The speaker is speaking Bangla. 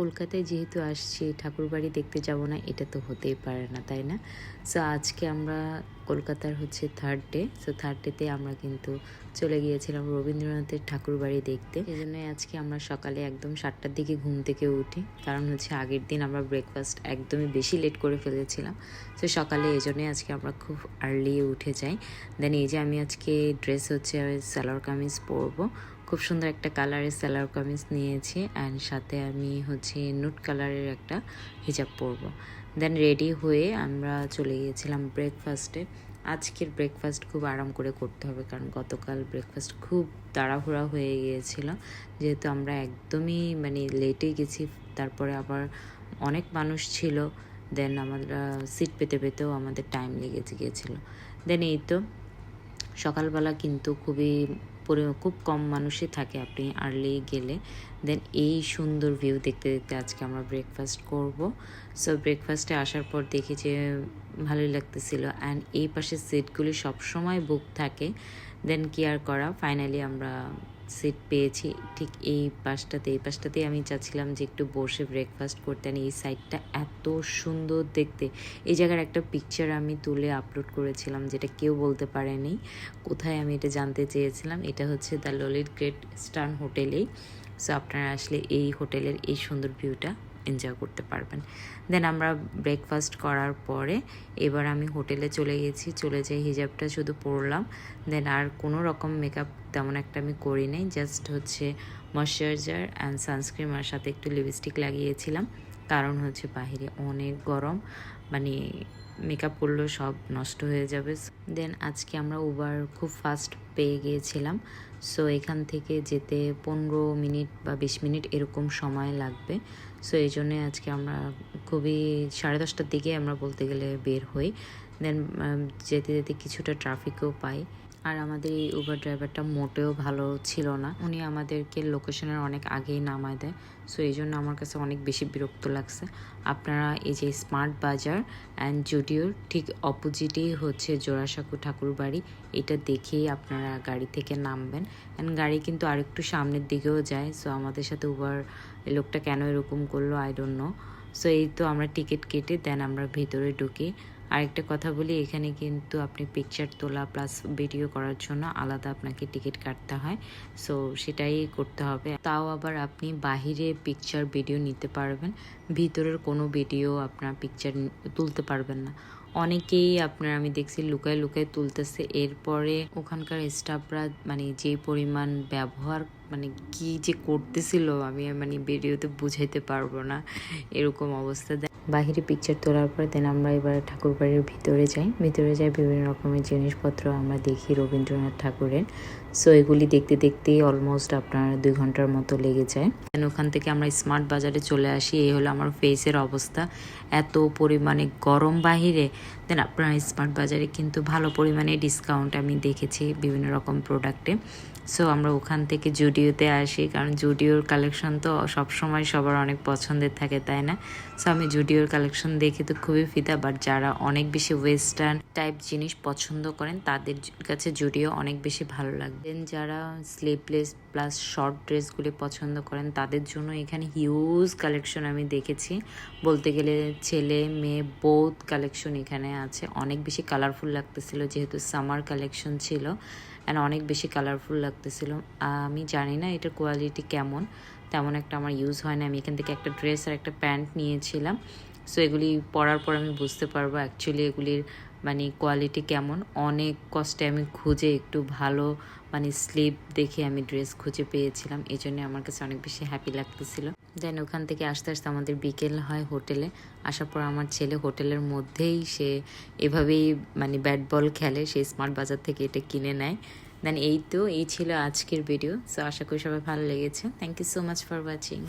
কলকাতায় যেহেতু আসছি, ঠাকুর বাড়ি দেখতে যাব না, এটা তো হতেই পারে না, তাই না? সো আজকে আমরা কলকাতার হচ্ছে থার্ড ডে সো থার্ড ডেতে আমরা কিন্তু চলে গিয়েছিলাম রবীন্দ্রনাথের ঠাকুর বাড়ি দেখতে। এই জন্য আজকে আমরা সকালে একদম সাতটার দিকে ঘুম থেকে উঠি, কারণ হচ্ছে আগের দিন আমরা ব্রেকফাস্ট একদমই বেশি লেট করে ফেলেছিলাম। তো সকালে এই জন্যই আজকে আমরা খুব আর্লি উঠে যাই। দেন এই যে আমি আজকে ড্রেস হচ্ছে সালোয়ার কামিজ পরবো খুব সুন্দর একটা কালারের সালোয়ার কামিজ নিয়েছি অ্যান্ড সাথে আমি হচ্ছে নুট কালারের একটা হিজাব পরবো। দেন রেডি হয়ে আমরা চলে গিয়েছিলাম ব্রেকফাস্টে আজকের ব্রেকফাস্ট খুব আরাম করে করতে হবে কারণ গতকাল ব্রেকফাস্ট খুব তাড়াহুড়া হয়ে গিয়েছিল। যেহেতু আমরা একদমই মানে লেটে গেছি, তারপরে আবার অনেক মানুষ ছিল দেন আমরা সিট পেতে পেতেও আমাদের টাইম লেগে গিয়েছিল। দেন এই তো, সকালবেলা কিন্তু খুবই পরি- খুব কম মানুষই থাকে আপনি আর্লি গেলে। দেন এই সুন্দর ভিউ দেখতে দেখতে আজকে আমরা ব্রেকফাস্ট করব। সো ব্রেকফাস্টে আসার পর দেখি যে ভালোই লাগতেছিল। অ্যান্ড এই পাশে সিটগুলি সবসময় বুক থাকে। দেন কি আর করা? ফাইনালি আমরা সিট পেয়েছি। ঠিক এই পাশটাতে, এই পাশটাতেই আমি চাচ্ছিলাম যে একটু বসে ব্রেকফাস্ট করতে। আর এই সাইডটা এত সুন্দর দেখতে। এই জায়গার একটা পিকচার আমি তুলে আপলোড করেছিলাম যেটা কেউ বলতে পারেনি। কোথায় আমি এটা জানতে চেয়েছিলাম? এটা হচ্ছে দ্য ললিত গ্রেট স্টার্ন হোটেলেই সো আপনারা আসলে এই হোটেলের এই সুন্দর ভিউটা এনজয় করতে পারবেন। দেন আমরা ব্রেকফাস্ট করার পরে এবার আমি হোটেলে চলে গেছি, চলে যাই হিজাবটা শুধু পরলাম। দেন আর কোনো রকম মেকআপ তেমন একটা আমি করি নাই জাস্ট হচ্ছে ময়শ্চারাইজার অ্যান্ড সানস্ক্রিন আর সাথে একটু লিপস্টিক লাগিয়েছিলাম। কারণ হচ্ছে বাহিরে অনেক গরম মানে মেকআপ করলেও সব নষ্ট হয়ে যাবে। দেন আজকে আমরা উবার খুব ফাস্ট পেয়ে গিয়েছিলাম। সো এখান থেকে যেতে পনেরো মিনিট বা বিশ মিনিট এরকম সময় লাগবে। সো এই জন্যে আজকে আমরা খুবই সাড়ে দশটার দিকে আমরা বলতে গেলে বের হই। দেন যেতে যেতে কিছুটা ট্রাফিকও পাই। আর আমাদের এই উবার ড্রাইভারটা মোটেও ভালো ছিল না। উনি আমাদেরকে লোকেশনের অনেক আগেই নামায় দেয়। সো এই জন্য আমার কাছে অনেক বেশি বিরক্ত লাগছে। আপনারা এই যে স্মার্ট বাজার অ্যান্ড জুডিওর ঠিক অপোজিটেই হচ্ছে জোড়াসাঁকু ঠাকুর বাড়ি এটা দেখেই আপনারা গাড়ি থেকে নামবেন। অ্যান্ড গাড়ি কিন্তু আরেকটু সামনের দিকেও যায়। সো আমাদের সাথে উবার লোকটা কেন এরকম করল? আই ডোন্ট নো সো এই তো আমরা টিকিট কেটে দেন আমরা ভেতরে ঢুকি। আরেকটা কথা বলি, এখানে কিন্তু আপনি পিকচার তোলা প্লাস ভিডিও করার জন্য আলাদা আপনাকে টিকিট কাটতে হয়। সো সেটাই করতে হবে। তাও আবার আপনি বাহিরে পিকচার ভিডিও নিতে পারবেন, ভিতরের কোনো ভিডিও আপনার পিকচার তুলতে পারবেন না। অনেকেই আপনার, আমি দেখছি লুকায় লুকায় তুলতেছে, এরপরে ওখানকার স্টাফরা মানে যে পরিমাণ ব্যবহার মানে কি যে করতেছিল, আমি মানে ভিডিওতে বুঝাইতে পারব না, এরকম অবস্থা। বাহিরে পিকচার তোলার পর দেন আমরা এবার ঠাকুর বাড়ির ভিতরে যাই। ভিতরে যাই বিভিন্ন রকমের জিনিসপত্র আমরা দেখি রবীন্দ্রনাথ ঠাকুরের। সো এগুলি দেখতে দেখতেই অলমোস্ট আপনার দুই ঘণ্টার মতো লেগে যায়। দেন ওখান থেকে আমরা স্মার্ট বাজারে চলে আসি। এই হলো আমার ফেসের অবস্থা। এত পরিমাণে গরম বাহিরে। দেন আপনার স্মার্ট বাজারে কিন্তু ভালো পরিমাণে ডিসকাউন্ট আমি দেখেছি বিভিন্ন রকম প্রোডাক্টে সো আমরা ওখান থেকে জুডিওতে আসি। কারণ জুডিওর কালেকশন তো সবসময় সবার অনেক পছন্দের থাকে, তাই না? সো আমি জুডিওর কালেকশন দেখে তো খুবই ফিদা। বাট যারা অনেক বেশি ওয়েস্টার্ন টাইপ জিনিস পছন্দ করেন, তাদের কাছে জুডিও অনেক বেশি ভালো লাগবে। দেন যারা স্লিপলেস প্লাস শর্ট ড্রেসগুলি পছন্দ করেন, তাদের জন্য এখানে হিউজ কালেকশন আমি দেখেছি। বলতে গেলে ছেলে, মেয়ে বোথ কালেকশন এখানে আছে। অনেক বেশি কালারফুল লাগতেছিল যেহেতু সামার কালেকশন ছিল অ্যান্ড অনেক বেশি কালারফুল লাগতেছিল। আমি জানি না এটার কোয়ালিটি কেমন। তেমন একটা আমার ইউজ হয় না। আমি এখান থেকে একটা ড্রেস আর একটা প্যান্ট নিয়েছিলাম। সো এগুলি পরার পর আমি বুঝতে পারব। অ্যাকচুয়ালি এগুলির মানে কোয়ালিটি কেমন? অনেক কষ্টে আমি খুঁজে একটু ভালো মানে স্লিপ দেখে আমি ড্রেস খুঁজে পেয়েছিলাম। এই জন্য আমার কাছে অনেক বেশি হ্যাপি লাগতেছিল। দেন ওখান থেকে আস্তে আস্তে আমাদের বিকেল হয় হোটেলে। আসার পর আমার ছেলে হোটেলের মধ্যেই সে এভাবেই মানে ব্যাট বল খেলে, সে স্মার্ট বাজার থেকে এটা কিনে নেয়। দেন এই তো, এই ছিল আজকের ভিডিও সো আশা করি সবাই ভালো লেগেছে। Thank you so much for watching